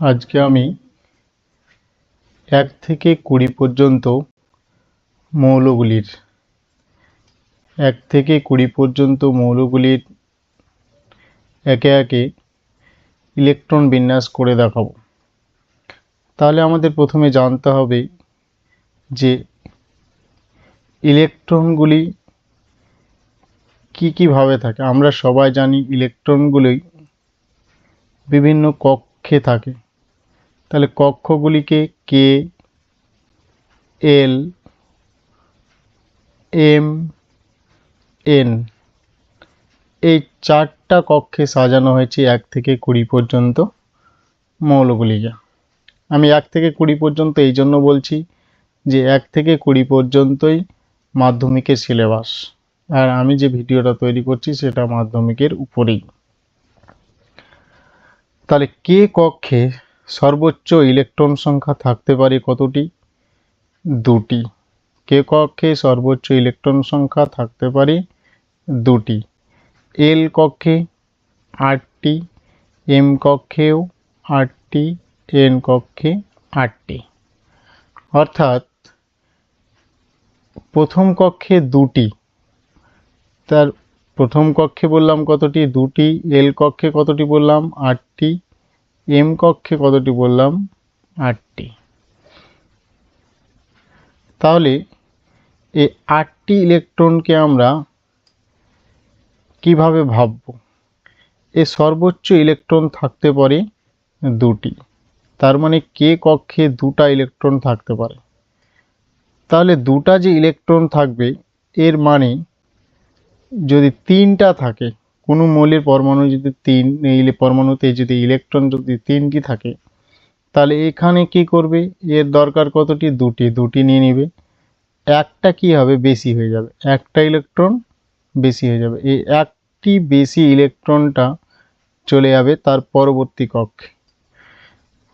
আজকে আমি এক থেকে কুড়ি পর্যন্ত মৌলগুলির, এক থেকে কুড়ি পর্যন্ত মৌলগুলির একে একে ইলেকট্রন বিন্যাস করে দেখাবো। তাহলে আমাদের প্রথমে জানতে হবে যে ইলেকট্রনগুলি কী কীভাবে থাকে। আমরা সবাই জানি ইলেকট্রনগুলি বিভিন্ন কক্ষে থাকে। তাহলে কক্ষগুলিকে কে এল এম এন এই চারটা কক্ষে সাজানো হয়েছে এক থেকে কুড়ি পর্যন্ত মৌলগুলিকে। আমি এক থেকে কুড়ি পর্যন্ত এই জন্য বলছি যে এক থেকে কুড়ি পর্যন্তই মাধ্যমিকের সিলেবাস। আর আমি যে ভিডিওটা তৈরি করছি সেটা মাধ্যমিকের উপরেই। তাহলে কে কক্ষে সর্বোচ্চ ইলেকট্রন সংখ্যা থাকতে পারে কতটি? দুটি। কে কক্ষে সর্বোচ্চ ইলেকট্রন সংখ্যা থাকতে পারে দুটি। এল কক্ষে আটটি এম কক্ষেও আটটি এন কক্ষে আটটি। অর্থাৎ প্রথম কক্ষে দুটি। তার প্রথম কক্ষে বললাম কতটি? দুটি। এল কক্ষে কতটি বললাম? আটটি। এম কক্ষে কতটি বললাম? আটটি। তাহলে এই আটটি ইলেকট্রনকে আমরা কীভাবে ভাবব? এ সর্বোচ্চ ইলেকট্রন থাকতে পারে দুটি। তার মানে কে কক্ষে দুটা ইলেকট্রন থাকতে পারে। তাহলে দুটা যে ইলেকট্রন থাকবে, এর মানে যদি তিনটা থাকে কোনো মৌলের পরমাণু যদি তিন, এই পরমাণুতে যদি ইলেকট্রন যদি তিনটি থাকে, তাহলে এখানে কি করবে? এর দরকার কতটি? দুটি। দুটি নিয়ে নেবে। একটা কি হবে? বেশি হয়ে যাবে। একটা ইলেকট্রন বেশি হয়ে যাবে। এই একটি বেশি ইলেকট্রনটা চলে যাবে তার পরবর্তী কক্ষে।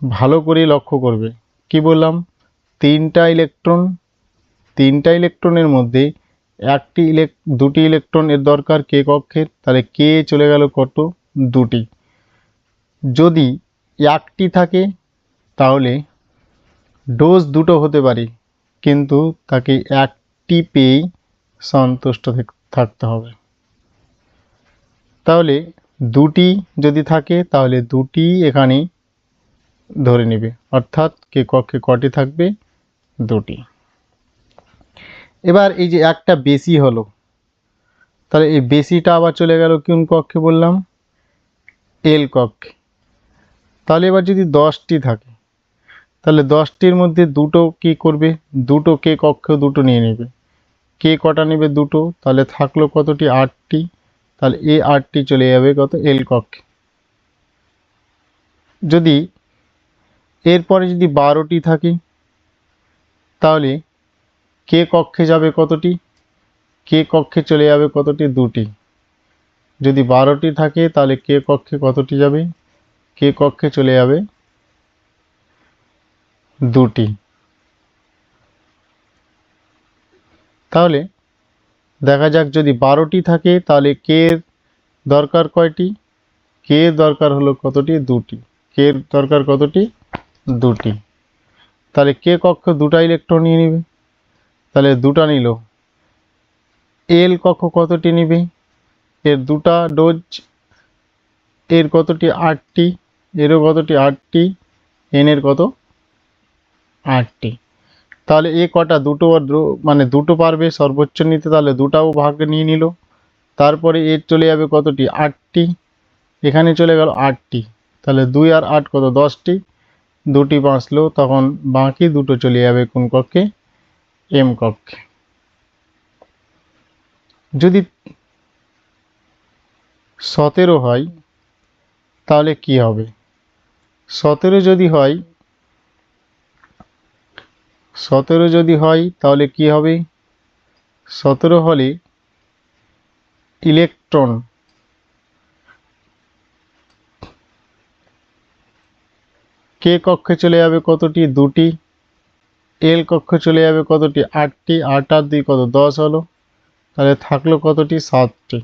ভালো করে লক্ষ্য করবে। কি বললাম? তিনটা ইলেকট্রন তিনটা ইলেকট্রনের মধ্যে একটি ইলেক দুটি ইলেকট্রন এর দরকার কে কক্ষের তাহলে কে চলে গেল কত? দুটি। যদি একটি থাকে, তাহলে ডোজ দুটো হতে পারে, কিন্তু তাকে একটি পেয়েই সন্তুষ্ট থাকতে হবে। তাহলে দুটি যদি থাকে, তাহলে দুটি এখানে ধরে নেবে। অর্থাৎ কে কক্ষে কটি থাকবে? দুটি। এবার এই যে একটা বেশি হলো, তাহলে এই বেশিটা আবার চলে গেল কোন কক্ষে বললাম? এল কক্ষে। তাহলে এবার যদি দশটি থাকে, তাহলে দশটির মধ্যে দুটো কি করবে? দুটো কে কক্ষে দুটো নিয়ে নেবে। কে কটা নেবে দুটো? তাহলে থাকল কতটি? আটটি। তাহলে এ আটটি চলে যাবে কত? এল কক্ষে। যদি এরপরে যদি বারোটি থাকে, তাহলে কে কক্ষে যাবে কতটি? কে কক্ষে চলে যাবে কতটি? দুটি। যদি বারোটি থাকে, তাহলে কে কক্ষে কতটি যাবে? কে কক্ষে চলে যাবে? দুটি। তাহলে দেখা যাক যদি বারোটি থাকে, তাহলে কে দরকার কয়টি? কে দরকার হলো কতটি? দুটি। কে দরকার কতটি? দুটি। তাহলে কে কক্ষ দুটা ইলেকট্রন নিয়ে নেবে? তাহলে দুটা নিল। এল কক্ষ কতটি নিবে? এর দুটা ডোজ, এর কতটি আটটি, এরও কতটি আটটি এনের কত আটটি। তাহলে এ কটা দুটো মানে দুটো পারবে সর্বোচ্চ নিতে, তাহলে দুটাও ভাগ নিয়ে নিল। তারপরে এর চলে যাবে কতটি? আটটি। এখানে চলে গেল আটটি। তাহলে দুই আর আট কত? দশটি। দুটি বাঁচলো, তখন বাকি দুটো চলে যাবে কোন কক্ষে? এম কক্ষে যদি সতেরো হয়, তাহলে কি হবে? সতেরো যদি হয়, সতেরো যদি হয়, তাহলে কি হবে? সতেরো হলে ইলেকট্রন। কে কক্ষে চলে যাবে কতটি? দুটি। এল কক্ষে চলে যাবে কতটি? আটটি আট আর দুই কত? দশ হলো। তাহলে থাকল কতটি? সাতটি।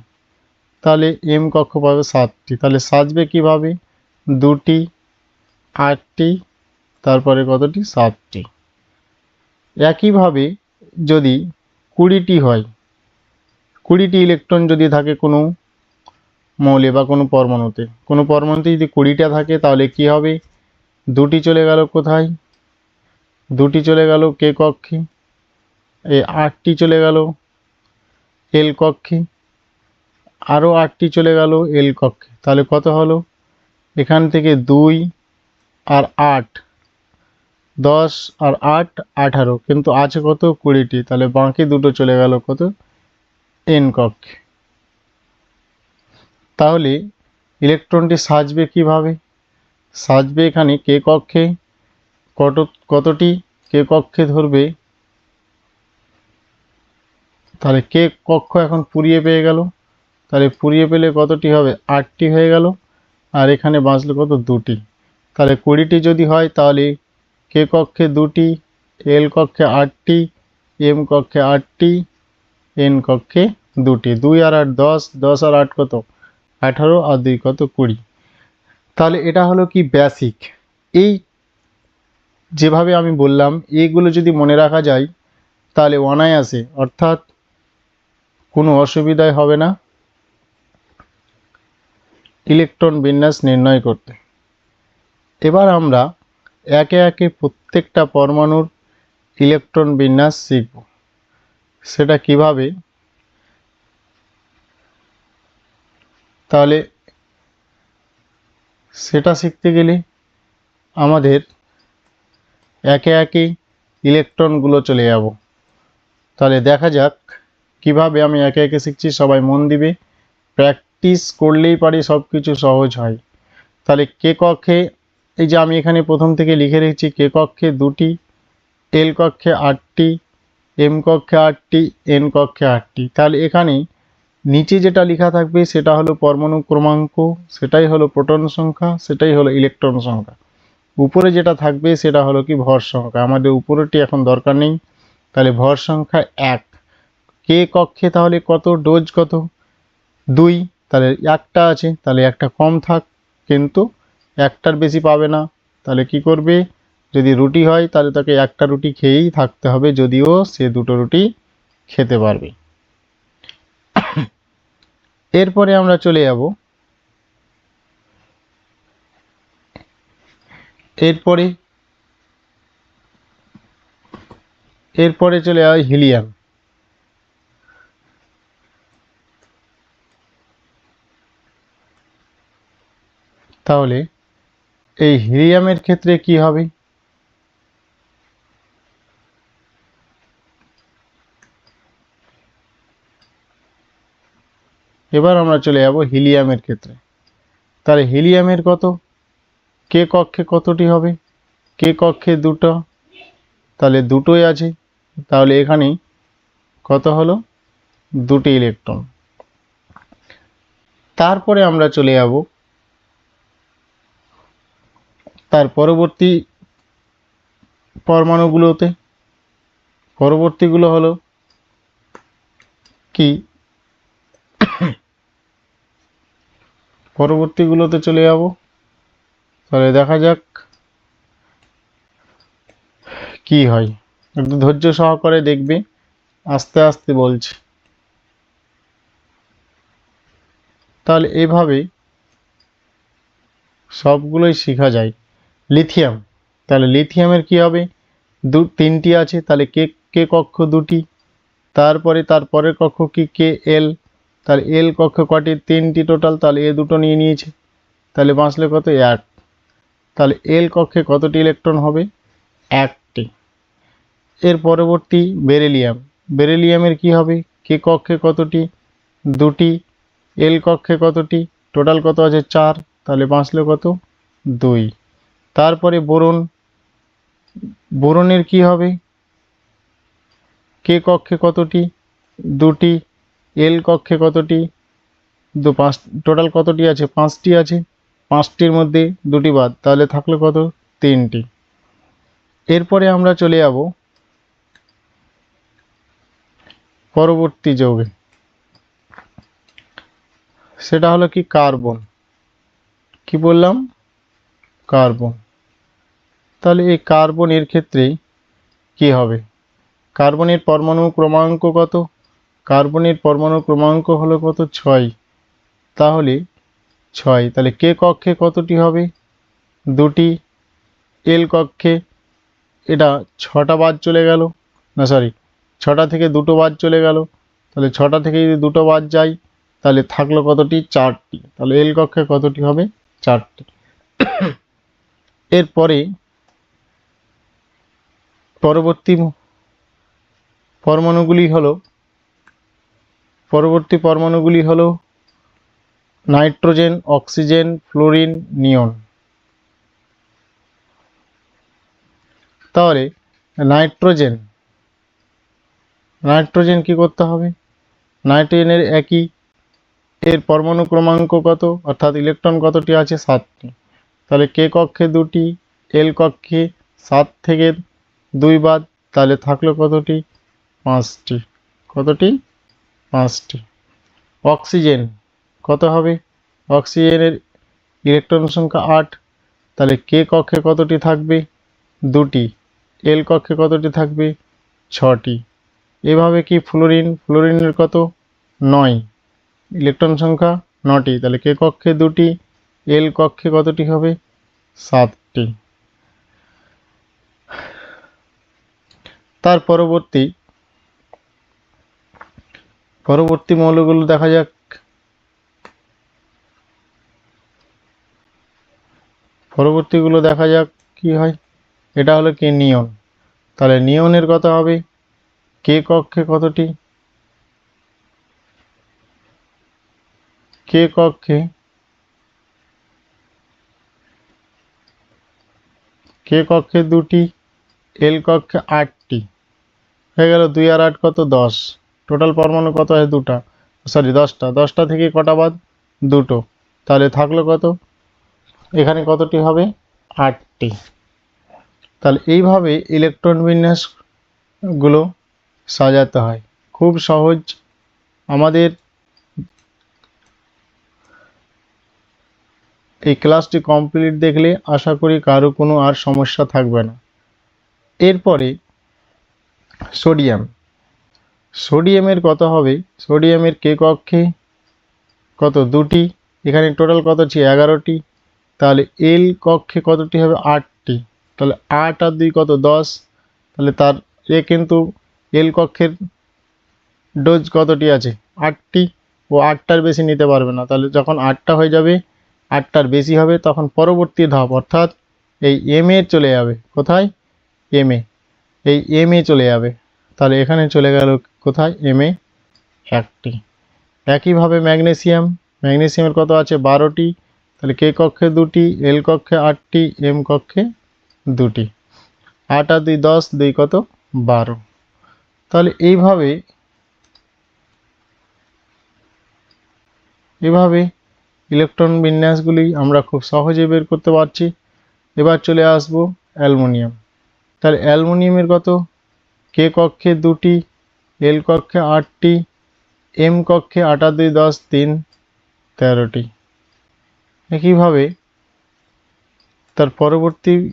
তাহলে এম কক্ষ পাবে সাতটি। তাহলে সাজবে কীভাবে? দুটি, আটটি, তারপরে কতটি? সাতটি। একইভাবে যদি কুড়িটি হয়, কুড়িটি ইলেকট্রন যদি থাকে কোনো মৌলে বা কোনো পরমাণুতে কোনো পরমাণুতে যদি কুড়িটা থাকে, তাহলে কি হবে? দুটি চলে গেল কোথায়? দুটি চলে গেল কে কক্ষে? এই আটটি চলে গেল এল কক্ষে। আরও আটটি চলে গেল এল কক্ষে। তাহলে কত হলো? এখান থেকে দুই আর আট। দশ আর আট, আঠারো। কিন্তু আছে কত? কুড়িটি। তাহলে বাকি দুটো চলে গেল কত? এন কক্ষে। তাহলে ইলেকট্রনটি সাজবে কীভাবে? সাজবে এখানে কে কক্ষে? কত, কতটি, কে কক্ষে ধরবে? তাহলে কে কক্ষ এখন পুড়িয়ে পেয়ে গেল? তাহলে পুড়িয়ে পেলে কতটি হবে? আটটি হয়ে গেল। আর এখানে বাঁচলো কত? দুটি। তাহলে কুড়িটি যদি হয়, তাহলে কে কক্ষে দুটি? এল কক্ষে আটটি, এম কক্ষে আটটি, এন কক্ষে দুটি। দুই আর আট দশ দশ আর আট কত? আঠারো, আর দুই কত কুড়ি। তাহলে এটা হলো কি বেসিক এই যেভাবে আমি বললাম এইগুলো যদি মনে রাখা যায়, তাহলে অনায়াসে, অর্থাৎ কোনো অসুবিধাই হবে না। ইলেকট্রন বিন্যাস নির্ণয় করতে। এবার আমরা একে একে প্রত্যেকটা পরমাণুর ইলেকট্রন বিন্যাস শিখব। সেটা কীভাবে? তাহলে সেটা শিখতে গেলে আমাদের একে একে ইলেকট্রনগুলো চলে যাব। তাহলে দেখা যাক কীভাবে আমি একে একে শিখছি, সবাই মন দিবে। প্র্যাকটিস করলেই পারি সব কিছু সহজ হয়। তাহলে কে কক্ষে এই যে আমি এখানে প্রথম থেকে লিখে রেখেছি কে কক্ষে দুটি এল কক্ষে আটটি এম কক্ষে আটটি এন কক্ষে আটটি। তাহলে এখানে নিচে যেটা লেখা থাকবে সেটা হলো পরমাণু ক্রমাঙ্ক, সেটাই হলো প্রোটন সংখ্যা, সেটাই হলো ইলেকট্রন সংখ্যা। উপরে যেটা থাকবে সেটা হলো কি ভর সংখ্যা। আমাদের উপরেটি এখন দরকার নেই। তাহলে ভর সংখ্যা এক। কে কক্ষে তাহলে কত? ডোজ কত? দুই। তাহলে একটা আছে। তাহলে একটা কম থাক, কিন্তু একটার বেশি পাবে না। তাহলে কি করবে? যদি রুটি হয়, তাহলে তাকে একটা রুটি খেয়েই থাকতে হবে, যদিও সে দুটো রুটি খেতে পারবে। এরপরে আমরা চলে যাব। এরপরে এরপরে চলে যায় হিলিয়াম। তাহলে এই হিলিয়ামের ক্ষেত্রে কি হবে? এবার আমরা চলে যাব হিলিয়ামের ক্ষেত্রে। তাহলে হিলিয়ামের কত? কে কক্ষে কতটি হবে? কে কক্ষে দুটো? তাহলে দুটোই আছে। তাহলে এখানে কত হলো? দুটি ইলেকট্রন তারপরে আমরা চলে যাব। তার পরবর্তী পরমাণুগুলোতে। পরবর্তীগুলো হলো কি? পরবর্তীগুলোতে চলে যাব। তাহলে দেখা যাক কি হয়। একটু ধৈর্য সহকারে দেখবে। আস্তে আস্তে বলছি। তাহলে এভাবে সবগুলোই শেখা যায়। লিথিয়াম, তাহলে লিথিয়ামের কি হবে? দু, তিনটি আছে, তাহলে কে কে কক্ষ দুটি? তারপরে তার পরের কক্ষ কি? কে, এল। তাহলে এল কক্ষ কটি? তিনটি টোটাল, তাহলে এ দুটো নিয়ে নিয়েছে। তাহলে বাঁচলে কত? এক। তাহলে এল কক্ষে কতটি ইলেকট্রন হবে? একটি। এর পরবর্তী বেরেলিয়াম বেরেলিয়ামের কি হবে? কে কক্ষে কতটি? দুটি। এল কক্ষে কতটি? টোটাল কত আছে? চার। তাহলে বাঁচলো কত? দুই। তারপরে বোরন। বোরনের কি হবে? কে কক্ষে কতটি? দুটি। এল কক্ষে কতটি? দু পাঁচ টোটাল কতটি আছে? পাঁচটি আছে। পাঁচটির মধ্যে দুটি বাদ, তাহলে থাকল কত? তিনটি। এরপরে আমরা চলে যাব পরবর্তী যৌগে। সেটা হলো কি? কার্বন। কি বললাম? কার্বন। তাহলে এই কার্বনের ক্ষেত্রে কি হবে? কার্বনের পরমাণু ক্রমাঙ্ক কত? কার্বনের পরমাণু ক্রমাঙ্ক হলো কত? ছয়। তাহলে ছয়। তাহলে কে কক্ষে কতটি হবে? দুটি। এল কক্ষে। এটা ছটা বাদ চলে গেল। না সরি ছটা থেকে দুটো বাদ চলে গেল। তাহলে ছটা থেকে যদি দুটো বাদ যায়, তাহলে থাকল কতটি? চারটি। তাহলে এল কক্ষে কতটি হবে? চারটি। এরপরে পরবর্তী পরমাণুগুলি হলো পরবর্তী পরমাণুগুলি হলো নাইট্রোজেন, অক্সিজেন, ফ্লোরিন, নিয়ন। তাহলে নাইট্রোজেন নাইট্রোজেন কি করতে হবে? নাইট্রোজেনের একই এর পরমাণু ক্রমাঙ্ক কত? অর্থাৎ ইলেকট্রন কতটি আছে? সাতটি। তাহলে কে কক্ষে দুটি, এল কক্ষে সাত থেকে দুই বাদ, তাহলে থাকল কতটি? পাঁচটি। কতটি? পাঁচটি। অক্সিজেন। কত হবে? অক্সিজেনের ইলেকট্রন সংখ্যা আট, তাহলে কে কক্ষে কতটি থাকবে? দুটি। এল কক্ষে কতটি থাকবে? ছটি। এভাবে কি ফ্লোরিন? ফ্লোরিনের কত? নয়। ইলেকট্রন সংখ্যা নটি, তাহলে কে কক্ষে দুটি? এল কক্ষে কতটি হবে? সাতটি। তার পরবর্তী পরবর্তী মৌলগুলো দেখা যাক। পরবর্তীগুলো দেখা যাক কি হয়। এটা হলো কে নিয়ন। তাহলে নিয়নের কত হবে? কে কক্ষে কতটি? কে কক্ষে? কে কক্ষে দুটি? এল কক্ষে আটটি। হয়ে গেল দুই আর আট কত দশ? টোটাল পরমাণু কত হয় দুটা? সরি, দশটা। দশটা থেকে কটা বাদ? দুটো। তাহলে থাকল কত? এখানে কতটি হবে? আটটি। তাহলে এইভাবে ইলেকট্রন বিন্যাসগুলো সাজাতে হয়। খুব সহজ। আমাদের এই ক্লাসটি কমপ্লিট দেখলে আশা করি কারও কোনো আর সমস্যা থাকবে না। এরপরে সোডিয়াম সোডিয়ামের কত হবে? সোডিয়ামের কে কক্ষে কত? দুটি। এখানে টোটাল কত ছিল? এগারোটি। তাহলে এল কক্ষে কতটি হবে? আটটি। তাহলে আট আর দুই কত? দশ। তাহলে তার এ কিন্তু এল কক্ষের ডোজ কতটি আছে? আটটি। ও আটটার বেশি নিতে পারবে না। তাহলে যখন আটটা হয়ে যাবে, আটটার বেশি হবে, তখন পরবর্তী ধাপ, অর্থাৎ এই এম এ চলে যাবে। কোথায়? এম এ এই এম এ চলে যাবে। তাহলে এখানে চলে গেল কোথায়? এম এ একটি। একইভাবে ম্যাগনেসিয়াম। ম্যাগনেসিয়ামের কত আছে? বারোটি। তাহলে কে কক্ষে দুটি, এল কক্ষে আটটি, এম কক্ষে দুটি। আট আর দুই দশ, দুই কত? বারো। তাহলে এইভাবে, এভাবে ইলেকট্রন বিন্যাসগুলি আমরা খুব সহজে বের করতে পারছি। এবার চলে আসব অ্যালুমিনিয়াম। তাহলে অ্যালুমিনিয়ামের কত? কে কক্ষে দুটি, এল কক্ষে আটটি, এম কক্ষে আটা দুই দশ, তিন তেরোটি। একইভাবে তার পরবর্তী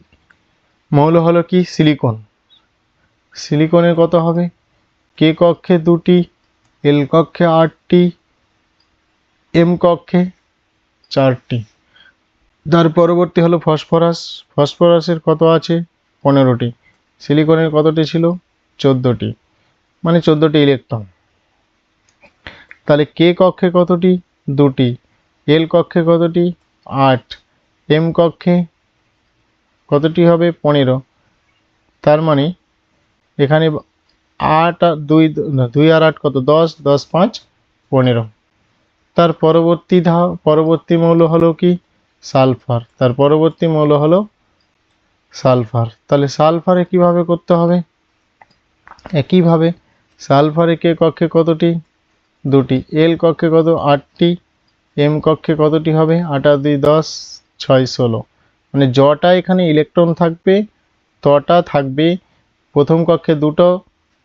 মৌল হলো কি? সিলিকন। সিলিকনের কত হবে? কে কক্ষে দুটি, এল কক্ষে আটটি, এম কক্ষে চারটি। তার পরবর্তী হলো ফসফরাস। ফসফরাসের কত আছে? পনেরোটি। সিলিকনের কতটি ছিল? চোদ্দোটি। মানে চোদ্দোটি ইলেকট্রন। তাহলে কে কক্ষে কতটি? দুটি। এল কক্ষে কতটি? আট। এম কক্ষে কতটি হবে? পনেরো। তার মানে এখানে আট দুই দুই আর আট কত? দশ দশ পাঁচ, পনেরো। তার পরবর্তী ধা, পরবর্তী মৌল হলো কি? সালফার। তার পরবর্তী মৌল হলো সালফার। তাহলে সালফারে কীভাবে করতে হবে? একইভাবে সালফারে কে কক্ষে কতটি? দুটি। এল কক্ষে কত? আটটি। এম কক্ষে কতটি হবে? আট দুই দশ, ছয় ষোলো। মানে জটা এখানে ইলেকট্রন থাকবে, তটা থাকবে প্রথম কক্ষে দুটো,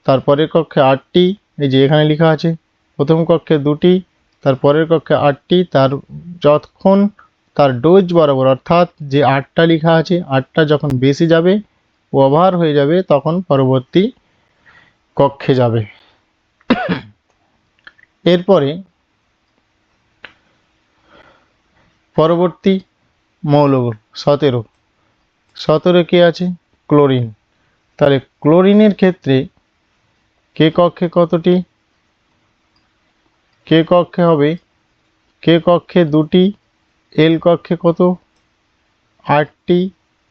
তারপরের কক্ষে আটটি, এই যে এখানে লেখা আছে। প্রথম কক্ষে দুটি তার পরের কক্ষে আটটি, তার যতক্ষণ তার ডোজ বরাবর, অর্থাৎ যে আটটা লেখা আছে, আটটা যখন বেশি যাবে ওভার হয়ে যাবে, তখন পরবর্তী কক্ষে যাবে। এরপরে পরবর্তী মৌলগুলো সতেরো। সতেরো কে আছে? ক্লোরিন। তাহলে ক্লোরিনের ক্ষেত্রে কে কক্ষে কতটি? কে কক্ষে হবে কে কক্ষে দুটি এল কক্ষে কত? আটটি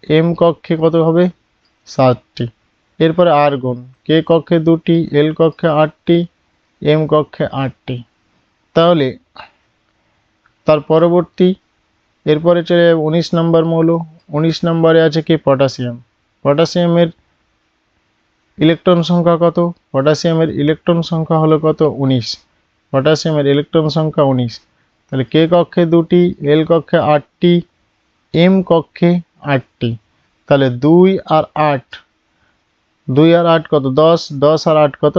এম কক্ষে কত হবে? সাতটি। এরপরে আর্গন কে কক্ষে দুটি এল কক্ষে আটটি এম কক্ষে আটটি। তাহলে তার পরবর্তী এরপরে চলে যাবে উনিশ নম্বর মৌল। উনিশ নম্বরে আছে কি? পটাশিয়াম। পটাশিয়ামের ইলেকট্রন সংখ্যা কত? পটাশিয়ামের ইলেকট্রন সংখ্যা হলো কত? উনিশ। পটাশিয়ামের ইলেকট্রন সংখ্যা উনিশ। তাহলে কে কক্ষে দুটি? এল কক্ষে আটটি, এম কক্ষে আটটি। তাহলে দুই আর আট। দুই আর আট কত? দশ। দশ আর আট কত?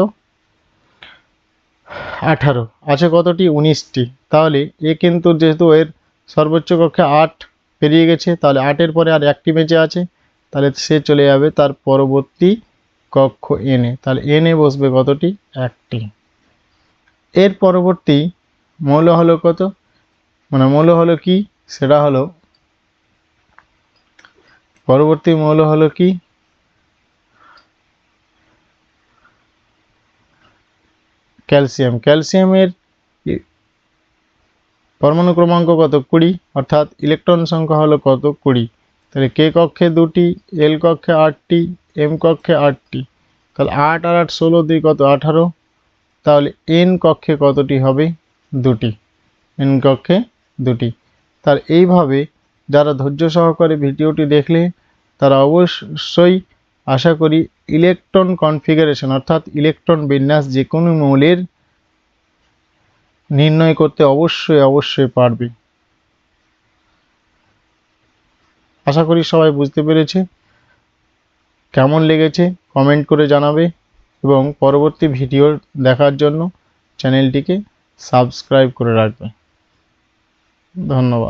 আঠারো। আছে কতটি? উনিশটি। তাহলে এ কিন্তু যেহেতু এর সর্বোচ্চ কক্ষে আট পেরিয়ে গেছে, তাহলে আটের পরে আর একটি বেঁচে আছে, তাহলে সে চলে যাবে তার পরবর্তী কক্ষ এনে তাহলে এনে বসবে কতটি? একটি। এর পরবর্তী মৌল হলো কত? মানে মৌল হলো কি? সেটা হলো, পরবর্তী মৌল হলো কি? ক্যালসিয়াম। ক্যালসিয়ামের পরমাণু ক্রমাঙ্ক কত? কুড়ি। অর্থাৎ ইলেকট্রন সংখ্যা হলো কত? কুড়ি। তাহলে কে কক্ষে দুটি? এল কক্ষে আটটি, এম কক্ষে আটটি। তাহলে আট আর আট ষোলো দুই কত? আঠারো। তাহলে এন কক্ষে কতটি হবে? দুটি। এন কক্ষে দুটি। তার এইভাবে যারা ধৈর্য সহকারে ভিডিওটি দেখলে তারা অবশ্যই আশা করি ইলেকট্রন কনফিগারেশন, অর্থাৎ ইলেকট্রন বিন্যাস যে কোনো মৌলের নির্ণয় করতে অবশ্যই অবশ্যই পারবে। আশা করি সবাই বুঝতে পেরেছে। কেমন লেগেছে কমেন্ট করে জানাবে এবং পরবর্তী ভিডিও দেখার জন্য চ্যানেলটিকে সাবস্ক্রাইব করে রাখবে। ধন্যবাদ।